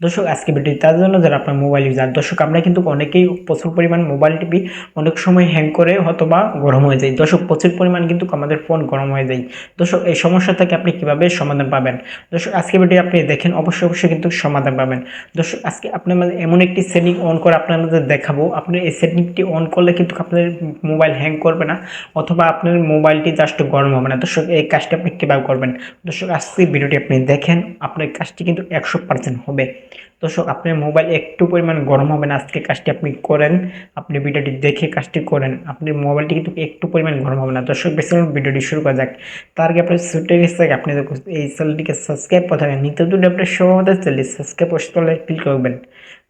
দর্শক, আজকে ভিডিও তার জন্য যারা আপনার মোবাইল ইউজার দর্শক, আমরা কিন্তু অনেকেই প্রচুর পরিমাণ মোবাইল টিপি অনেক সময় হ্যাং করে অথবা গরম হয়ে যায়। দর্শক, প্রচুর পরিমাণ কিন্তু আমাদের ফোন গরম হয়ে যায়। দর্শক, এই সমস্যা থেকে আপনি কীভাবে সমাধান পাবেন? দর্শক, আজকে ভিডিও আপনি দেখেন, অবশ্যই অবশ্যই কিন্তু সমাধান পাবেন। দর্শক, আজকে আপনার মাঝে এমন একটি সেটিং অন করে আপনার মাঝে দেখাবো। আপনার এই সেটিংটি অন করলে কিন্তু আপনার মোবাইল হ্যাং করবে না, অথবা আপনার মোবাইলটি জাস্ট গরম হবে না। দর্শক, এই কাজটি আপনি কীভাবে করবেন? দর্শক, আজকে ভিডিওটি আপনি দেখেন, আপনার কাজটি কিন্তু একশো পার্সেন্ট হবে। দর্শক আপনার মোবাইল একটু পরিমাণ গরম হবে না, আজকে কাজটি আপনি করেন, আপনি ভিডিওটি দেখে কাজটি করেন আপনার মোবাইলটি কিন্তু একটু পরিমাণ গরম হবে না। দর্শক, বেশি ভিডিওটি শুরু করা যাক। তার আগে আপনার ছুটে গেছে আপনি এই চ্যানেলটিকে সাবস্ক্রাইব করে থাকেন, নিত্য দুটো আপনার সমাধান চ্যানেলটি সাবস্ক্রাইব করে ক্লিক করবেন।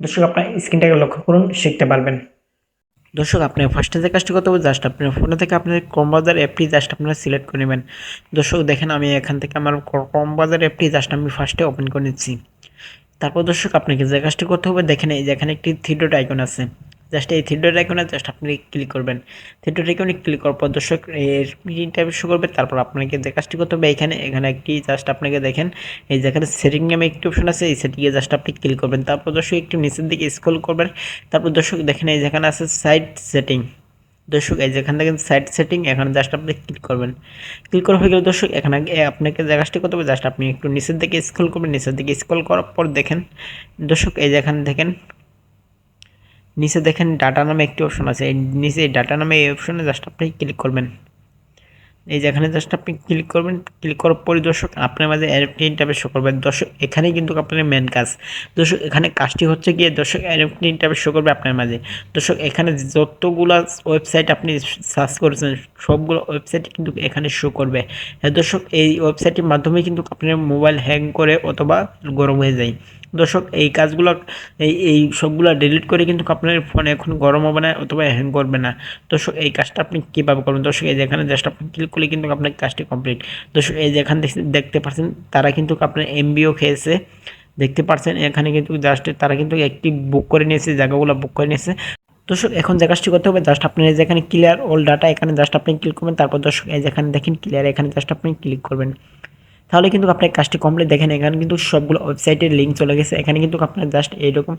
দর্শক, আপনার স্ক্রিনটাকে লক্ষ্য করুন, শিখতে পারবেন। দর্শক, আপনি ফার্স্টে যে কাজটি করতে হবে জাস্ট আপনার ফোনে থেকে আপনার ক্রম বাজার অ্যাপটি জাস্ট আপনারা সিলেক্ট করে নেবেন। দর্শক, দেখেন আমি এখান থেকে আমার ক্রম বাজার অ্যাপটি জাস্ট আমি ফার্স্টে ওপেন করে নিচ্ছি। তারপর দর্শক, আপনাকে যে কাজটি করতে হবে, দেখেন এই যে এখানে একটি থ্রিডট আইকন আছে। জাস্ট এই থ্রিডট আইকনে জাস্ট আপনি ক্লিক করবেন। থ্রিডট আইকনে ক্লিক করার পর দর্শক, এর টাইপ শো করবে, তারপর আপনাকে যে কাজটি করতে হবে, এখানে এখানে একটি জাস্ট আপনাকে দেখেন, এই যেখানে সেটিং নামে একটি অপশন আছে, এই সেটিংয়ে জাস্ট আপনি ক্লিক করবেন। তারপর দর্শক, একটু নিচের দিকে স্ক্রল করবেন। তারপর দর্শক, দেখেন এই যেখানে আছে সাইড সেটিং দর্শক, এই যেখান দেখেন সাইট সেটিং এখানে জাস্ট আপনি ক্লিক করবেন। ক্লিক করা হয়ে গেলে দর্শক, এখানে আপনাকে জায়গাটি করতে হবে জাস্ট আপনি একটু নিচের দিকে স্ক্রল করবেন, নিচের দিকে স্ক্রল করার পর দেখেন, দর্শক, এই যেখানে দেখেন, নিচে দেখেন ডাটা নামে একটি অপশন আছে, এই নিচে ডাটা নামে এই অপশনে জাস্ট আপনি ক্লিক করবেন। এই যে এখানে জাস্ট আপনি ক্লিক করবেন ক্লিক করার পরে দর্শক আপনার মাঝে অ্যাডপ্টি ইন্টারভেস শো করবে। দর্শক, এখানেই কিন্তু আপনার মেন কাজ। দর্শক, এখানে কাজটি হচ্ছে গিয়ে দর্শক অ্যাডপ্টি ইন্টারভেস শো করবে আপনার মাঝে। দর্শক, এখানে যতগুলো ওয়েবসাইট আপনি সার্চ করেছেন, সবগুলো ওয়েবসাইট কিন্তু এখানে শো করবে। দর্শক, এই ওয়েবসাইটের মাধ্যমে কিন্তু আপনার মোবাইল হ্যাং করে অথবা গরম হয়ে যায়। দর্শক, এই কাজগুলো, এই এই সবগুলো ডিলিট করে কিন্তু আপনার ফোন এখন গরম হবে না অথবা হ্যাং করবে না। দর্শক, এই কাজটা আপনি কীভাবে করবেন? দর্শক, এই যেখানে জাস্ট আপনি ক্লিক করলে কিন্তু আপনার কাজটি কমপ্লিট দর্শক, এই যেখানে দেখতে পাচ্ছেন, তারা কিন্তু আপনার এমবিও খেয়েছে। দেখতে পাচ্ছেন, এখানে কিন্তু জাস্ট তারা কিন্তু একটি বুক করে নিয়েছে, জায়গাগুলো বুক করে নিয়েছে। দর্শক, এখন যে কাজটি করতে হবে জাস্ট আপনার যেখানে ক্লিয়ার অল ডাটা এখানে জাস্ট আপনি ক্লিক করবেন। তারপর দর্শক, এই যেখানে দেখেন ক্লিয়ার এখানে জাস্ট আপনি ক্লিক করবেন। তাহলে কিন্তু আপনার কাজটি কমপ্লিট দেখেন, এখানে কিন্তু সবগুলো ওয়েবসাইটের লিঙ্ক চলে গেছে। এখানে কিন্তু আপনার জাস্ট এইরকম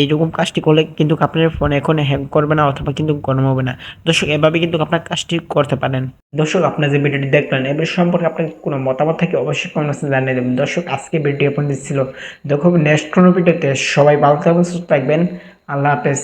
এইরকম কাজটি করলে কিন্তু আপনার ফোন এখন হ্যাং করবে না অথবা কিন্তু গরম হবে না। দর্শক, এভাবে কিন্তু আপনার কাজটি করতে পারেন। দর্শক, আপনার যে ভিডিওটি দেখলেন এবার সম্পর্কে আপনার কোনো মতামত থাকে অবশ্যই কমেন্ট জানিয়ে দেবেন। দর্শক, আজকে ভিডিও আপনাদের ছিল। দেখো নেক্সট কোনো ভিডিওতে সবাই ভালো থাকবেন, সুস্থ থাকবেন। আল্লাহ হাফেজ।